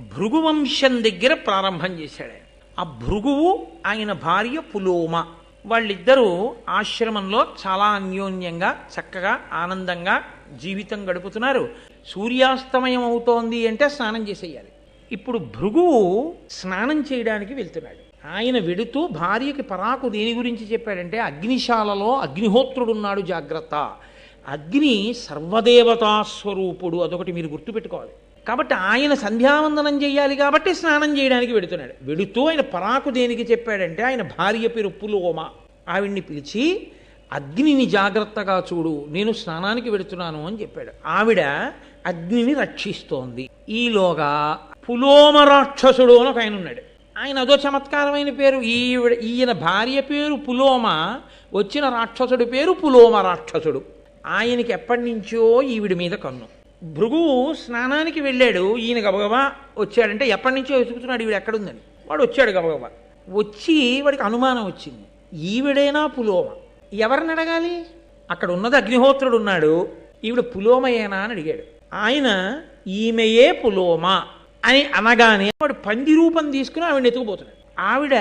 భృగువంశం దగ్గర ప్రారంభం చేశాడు. ఆ భృగువు ఆయన భార్య పులోమ. వాళ్ళిద్దరూ ఆశ్రమంలో చాలా అన్యోన్యంగా చక్కగా ఆనందంగా జీవితం గడుపుతున్నారు. సూర్యాస్తమయం అవుతోంది అంటే స్నానం చేసేయాలి. ఇప్పుడు భృగువు స్నానం చేయడానికి వెళ్తున్నాడు. ఆయన వెడుతూ భార్యకి పరాకు దేని గురించి చెప్పాడంటే అగ్నిశాలలో అగ్నిహోత్రుడున్నాడు జాగ్రత్త. అగ్ని సర్వదేవతా స్వరూపుడు అదొకటి మీరు గుర్తుపెట్టుకోవాలి. కాబట్టి ఆయన సంధ్యావందనం చేయాలి కాబట్టి స్నానం చేయడానికి వెడుతున్నాడు. వెడుతూ ఆయన పరాకు దేనికి చెప్పాడంటే ఆయన భార్య పేరు పులోమ. ఆవిడ్ని పిలిచి అగ్నిని జాగ్రత్తగా చూడు నేను స్నానానికి వెడుతున్నాను అని చెప్పాడు. ఆవిడ అగ్నిని రక్షిస్తోంది. ఈలోగా పులోమ రాక్షసుడు అని ఒక ఆయన ఉన్నాడు. ఆయన అదో చమత్కారమైన పేరు. ఈవిడ ఈయన భార్య పేరు పులోమ వచ్చిన రాక్షసుడి పేరు పులోమ రాక్షసుడు. ఆయనకి ఎప్పటి నుంచో ఈవిడి మీద కన్ను. భృగువు స్నానానికి వెళ్ళాడు ఈయన గబగబా వచ్చాడంటే ఎప్పటి నుంచో వెతుకుతున్నాడు ఈవిడ ఎక్కడుందని. వాడు వచ్చాడు గబగబా. వచ్చి వాడికి అనుమానం వచ్చింది. ఈవిడేనా పులోమ? ఎవరిని అడగాలి? అక్కడ ఉన్నది అగ్నిహోత్రుడు ఉన్నాడు. ఈవిడ పులోమయేనా అని అడిగాడు. ఆయన ఈమెయే పులోమ అని అనగానే వాడు పంది రూపం తీసుకుని ఆవిడ ఎత్తుకుపోతున్నాడు ఆవిడ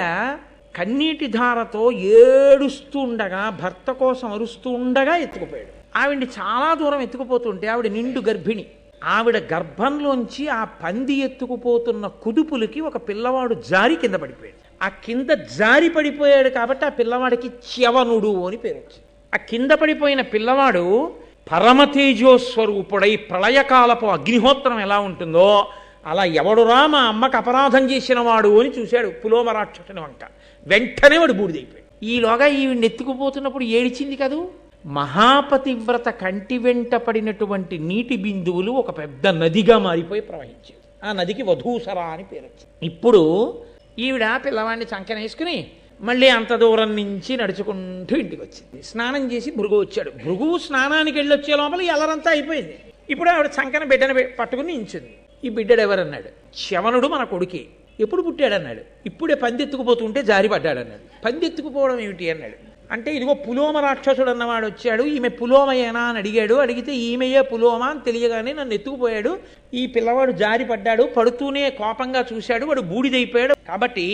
కన్నీటి ధారతో ఏడుస్తూ ఉండగా భర్త కోసం అరుస్తూ ఉండగా ఎత్తుకుపోయాడు. ఆవిడ్ని చాలా దూరం ఎత్తుకుపోతుంటే ఆవిడ నిండు గర్భిణి. ఆవిడ గర్భంలోంచి ఆ పంది ఎత్తుకుపోతున్న కుదుపులకి ఒక పిల్లవాడు జారి కింద పడిపోయాడు. ఆ కింద జారి పడిపోయాడు కాబట్టి ఆ పిల్లవాడికి చ్యవనుడు అని పేరు వచ్చింది. ఆ కింద పడిపోయిన పిల్లవాడు పరమతేజోస్వరూపుడై ప్రళయకాలపు అగ్నిహోత్రం ఎలా ఉంటుందో అలా ఎవడురా మా అమ్మకు అపరాధం చేసిన వాడు అని చూశాడు పులోమ రాక్షసుని వంక. వెంటనే వాడు బూడిదైపోయాడు. ఈలోగా ఈవిడ ఎత్తుకుపోతున్నప్పుడు ఏడిచింది కదూ? మహాపతివ్రత కంటి వెంట పడినటువంటి నీటి బిందువులు ఒక పెద్ద నదిగా మారిపోయి ప్రవహించేవి. ఆ నదికి వధూసరా అని పేరు వచ్చింది. ఇప్పుడు ఈవిడ పిల్లవాడిని చంకనేసుకుని మళ్ళీ అంత దూరం నుంచి నడుచుకుంటూ ఇంటికి వచ్చింది. స్నానం చేసి భృగు వచ్చాడు. భృగు స్నానానికి వెళ్ళి వచ్చే లోపల ఈ అలరంతా అయిపోయింది. ఇప్పుడు ఆవిడ చంకన బిడ్డను పట్టుకుని నించుంది. ఈ బిడ్డడు ఎవరన్నాడు? శవనుడు మన కొడుకే. ఎప్పుడు పుట్టాడన్నాడు? ఇప్పుడే పందెత్తుకుపోతుంటే జారి పడ్డాడన్నాడు పందెత్తుకుపోవడం ఏమిటి అన్నాడు. అంటే ఇదిగో పులోమ రాక్షసుడు అన్నవాడు వచ్చాడు ఈమె పులోమయేనా అని అడిగాడు. అడిగితే ఈమెయే పులోమ అని తెలియగానే నన్ను ఎత్తుకుపోయాడు. ఈ పిల్లవాడు జారి పడ్డాడు పడుతూనే కోపంగా చూశాడు వాడు బూడిదైపోయాడు. కాబట్టి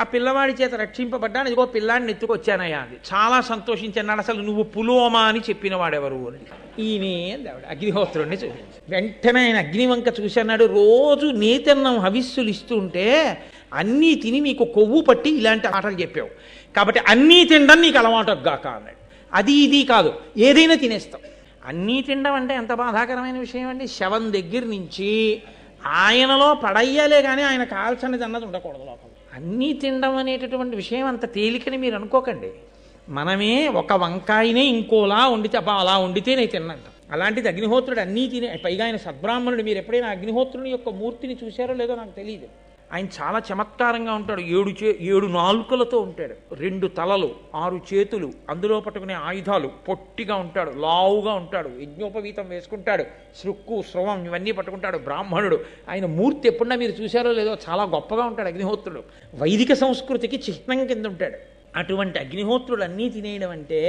ఆ పిల్లవాడి చేత రక్షింపబడ్డాను ఇదిగో పిల్లాడిని ఎత్తుకొచ్చానయ్యా అది చాలా సంతోషించన్నాడు అసలు నువ్వు పులోమ అని చెప్పిన వాడెవరు అని. ఈయనే అంది ఆవిడ అగ్నిహోత్రుడిని చూపించి వెంటనే ఆయన అగ్నివంక చూసన్నాడు రోజు నీతన్నం హవిస్సులు ఇస్తుంటే అన్నీ తిని నీకు కొవ్వు పట్టి ఇలాంటి ఆటలు చెప్పావు. కాబట్టి అన్నీ తినడం నీకు అలవాటు గాక అన్నాడు. అది ఇది కాదు ఏదైనా తినేస్తాం అన్నీ తినడం అంటే ఎంత బాధాకరమైన విషయం అండి? శవం దగ్గర నుంచి ఆయనలో పడయ్యాలే కానీ ఆయన కాల్చనిది అన్నది ఉండకూడదు లోపల. అన్నీ తినడం అనేటటువంటి విషయం అంత తేలికని మీరు అనుకోకండి. మనమే ఒక వంకాయనే ఇంకోలా వండితే అబ్బా అలా వండితే నేను తిన్నంట. అలాంటిది అగ్నిహోత్రుడు అన్నీ తినే పైగా ఆయన సద్బ్రాహ్మణుడు మీరు ఎప్పుడైనా అగ్నిహోత్రుని యొక్క మూర్తిని చూశారో లేదో నాకు తెలియదు ఆయన చాలా చమత్కారంగా ఉంటాడు. ఏడు చే ఏడు నాలుకలతో ఉంటాడు. రెండు తలలు ఆరు చేతులు అందులో పట్టుకునే ఆయుధాలు పొట్టిగా ఉంటాడు లావుగా ఉంటాడు యజ్ఞోపవీతం వేసుకుంటాడు శృక్కు స్రవం ఇవన్నీ పట్టుకుంటాడు బ్రాహ్మణుడు. ఆయన మూర్తి ఎప్పుడన్నా మీరు చూశారో లేదో చాలా గొప్పగా ఉంటాడు అగ్నిహోత్రుడు. వైదిక సంస్కృతికి చిహ్నం కింద ఉంటాడు. అటువంటి అగ్నిహోత్రుడు అన్నీ తినేయడం అంటే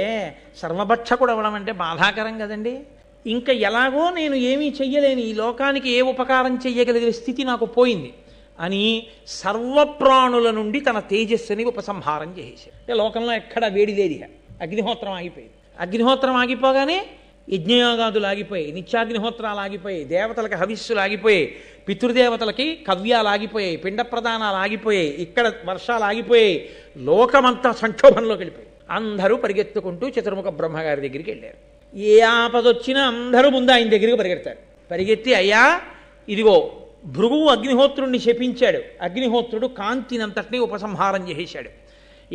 సర్వభక్షకుడు అవ్వడం అంటే బాధాకరం కదండి. ఇంకా ఎలాగో నేను ఏమీ చెయ్యలేను ఈ లోకానికి ఏ ఉపకారం చెయ్యగలిగే స్థితి నాకు పోయింది. అని సర్వప్రాణుల నుండి తన తేజస్సుని ఉపసంహారం చేసేసాడు అంటే లోకంలో ఎక్కడ వేడి లేదు. అగ్నిహోత్రం ఆగిపోయింది. అగ్నిహోత్రం ఆగిపోగానే యజ్ఞయోగాదులు ఆగిపోయాయి నిత్యాగ్నిహోత్రాలు ఆగిపోయాయి దేవతలకి హవిస్సులు ఆగిపోయాయి పితృదేవతలకి కవ్యాలు ఆగిపోయాయి పిండ ప్రదానాలు ఆగిపోయాయి ఇక్కడ వర్షాలు ఆగిపోయాయి లోకమంతా సంక్షోభంలోకి వెళ్ళిపోయాయి. అందరూ పరిగెత్తుకుంటూ చతుర్ముఖ బ్రహ్మగారి దగ్గరికి వెళ్ళారు. ఏ ఆపదొచ్చినా అందరూ ముందు ఆయన దగ్గరికి పరిగెడతారు. పరిగెత్తి అయ్యా ఇదిగో భృగువు అగ్నిహోత్రుణ్ణి శపించాడు. అగ్నిహోత్రుడు కాంతినంతటినీ ఉపసంహారం చేసేశాడు.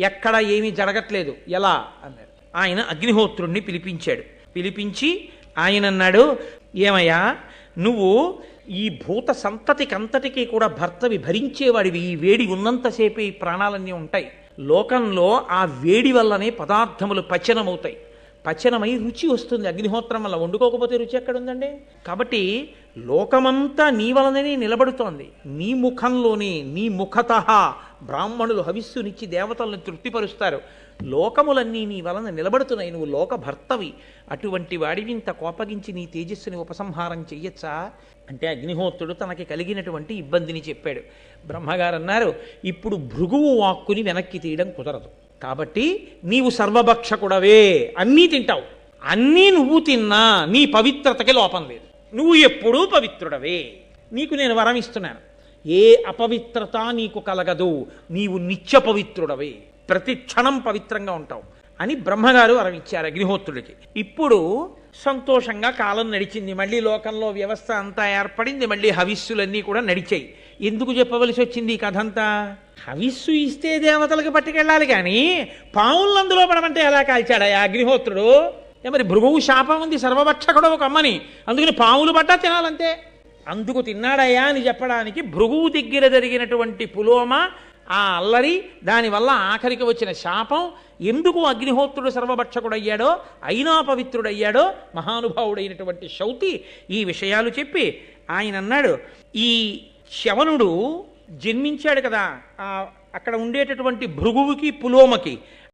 ఎక్కడ ఏమీ జరగట్లేదు. ఎలా? అన్నాడు. ఆయన అగ్నిహోత్రుణ్ణి పిలిపించాడు. పిలిపించి ఆయన అన్నాడు ఏమయ్యా నువ్వు ఈ భూత సంతతికంతటికీ కూడా భర్తవి భరించేవాడివి. ఈ వేడి ఉన్నంతసేపే ఈ ప్రాణాలన్నీ ఉంటాయి. లోకంలో ఆ వేడి వల్లనే పదార్థములు పచనమవుతాయి. పచనమై రుచి వస్తుంది. అగ్నిహోత్రం వల్ల వండుకోకపోతే రుచి ఎక్కడుందండి? కాబట్టి లోకమంతా నీ వలననే నిలబడుతోంది. నీ ముఖంలోనే నీ ముఖత బ్రాహ్మణులు హవిస్సునిచ్చి దేవతలను తృప్తిపరుస్తారు. లోకములన్నీ నీ వలన నిలబడుతున్నాయి. నువ్వు లోకభర్తవి. అటువంటి వాడివి ఇంత కోపగించి నీ తేజస్సుని ఉపసంహారం చెయ్యొచ్చా? అంటే అగ్నిహోత్రుడు తనకి కలిగినటువంటి ఇబ్బందిని చెప్పాడు. బ్రహ్మగారు అన్నారు ఇప్పుడు భృగువు వాక్కుని వెనక్కి తీయడం కుదరదు. కాబట్టి నీవు సర్వభక్షకుడవే. అన్నీ తింటావు. అన్నీ నువ్వు తిన్నా నీ పవిత్రతకి లోపం లేదు. నువ్వు ఎప్పుడూ పవిత్రుడవే. నీకు నేను వరం ఇస్తున్నాను. ఏ అపవిత్రత నీకు కలగదు. నీవు నిత్య పవిత్రుడవే. ప్రతి క్షణం పవిత్రంగా ఉంటావు అని బ్రహ్మగారు వరం ఇచ్చారు అగ్నిహోత్రుడికి. ఇప్పుడు సంతోషంగా కాలం నడిచింది. మళ్ళీ లోకంలో వ్యవస్థ అంతా ఏర్పడింది. మళ్ళీ హవిస్సులన్నీ కూడా నడిచాయి. ఎందుకు చెప్పవలసి వచ్చింది ఈ కథంతా? హవిస్సు ఇస్తే దేవతలకు పట్టుకెళ్ళాలి కానీ పావులను అందులో పడమంటే ఎలా కాల్చాడా అగ్నిహోత్రుడు? ఏ మరి భృగువు శాపం ఉంది సర్వభక్షకుడు ఒక అమ్మని అందుకని పావులు పడ్డా తినాలంతే. అందుకు తిన్నాడయ్యా అని చెప్పడానికి భృగువు దగ్గర జరిగినటువంటి పులోమ ఆ అల్లరి దానివల్ల ఆఖరికి వచ్చిన శాపం ఎందుకు అగ్నిహోత్రుడు సర్వభక్షకుడయ్యాడో అయినా పవిత్రుడయ్యాడో మహానుభావుడైనటువంటి శౌతి ఈ విషయాలు చెప్పి ఆయన అన్నాడు ఈ శవనుడు జన్మించాడు కదా అక్కడ ఉండేటటువంటి భృగువుకి పులోమకి.